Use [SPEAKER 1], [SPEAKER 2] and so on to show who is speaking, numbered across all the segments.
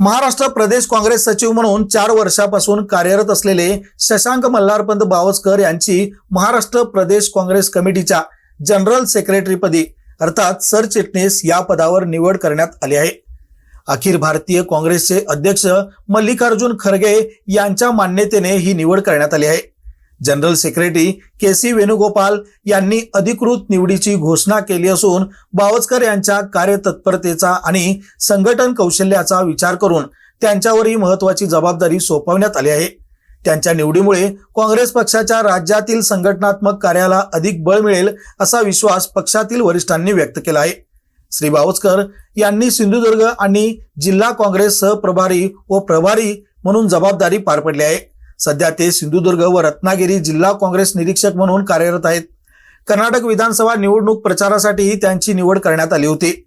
[SPEAKER 1] महाराष्ट्र प्रदेश काँग्रेस सचिव म्हणून चार वर्षापासून कार्यरत असलेले शशांक मल्हारपंत बावस्कर यांची महाराष्ट्र प्रदेश काँग्रेस कमिटीच्या जनरल सेक्रेटरीपदी अर्थात सरचिटणीस या पदावर निवड करण्यात आली आहे. अखिल भारतीय काँग्रेसचे अध्यक्ष मल्लिकार्जुन खरगे यांच्या मान्यतेने ही निवड करण्यात आली आहे. General secretary K C Venugopal यांनी अधिकृत निवडीची घोषणा केली असून बावस्कर यांच्या कार्यतत्परतेचा आणि संघटन कौशल्याचा विचार करून त्यांच्यावर ही महत्वाची जबाबदारी सोपवण्यात आली आहे. त्यांच्या निवडीमुळे काँग्रेस पक्षाच्या राज्यातील संघटनात्मक कार्याला अधिक बळ मिळेल असा विश्वास पक्षातील वरिष्ठांनी व्यक्त केला आहे. श्री बावस्कर यांनी सिंधुदुर्ग आणि जिल्हा काँग्रेस सहप्रभारी व प्रभारी म्हणून जबाबदारी पार पडली आहे. सध्या ते सिंधुदुर्ग व रत्नागिरी जिल्हा काँग्रेस निरीक्षक म्हणून कार्यरत आहेत. कर्नाटक विधानसभा निवडणूक प्रचारासाठीही त्यांची निवड करण्यात आली होती.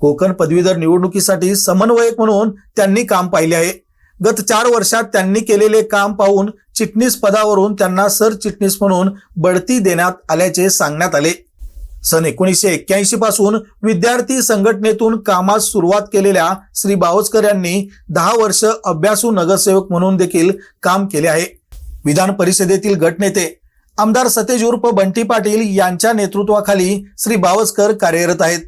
[SPEAKER 1] कोकण पदवीधर निवडणुकीसाठी समन्वयक म्हणून त्यांनी काम पाहिले आहे. गत चार वर्षात त्यांनी केलेले काम पाहून चिटणीस पदावरून त्यांना सरचिटणीस म्हणून बढती देण्यात आल्याचे सांगण्यात आले. सन एकोणीसशे एक्क्याऐंशी पासून विद्यार्थी संघटनेतून कामास सुरुवात केलेल्या श्री बावस्कर यांनी दहा वर्ष अभ्यासू नगरसेवक म्हणून देखील काम केले आहे. विधान परिषदेतील गटनेते आमदार सतेज उर्फ बंटी पाटील यांच्या नेतृत्वाखाली श्री बावस्कर कार्यरत आहेत.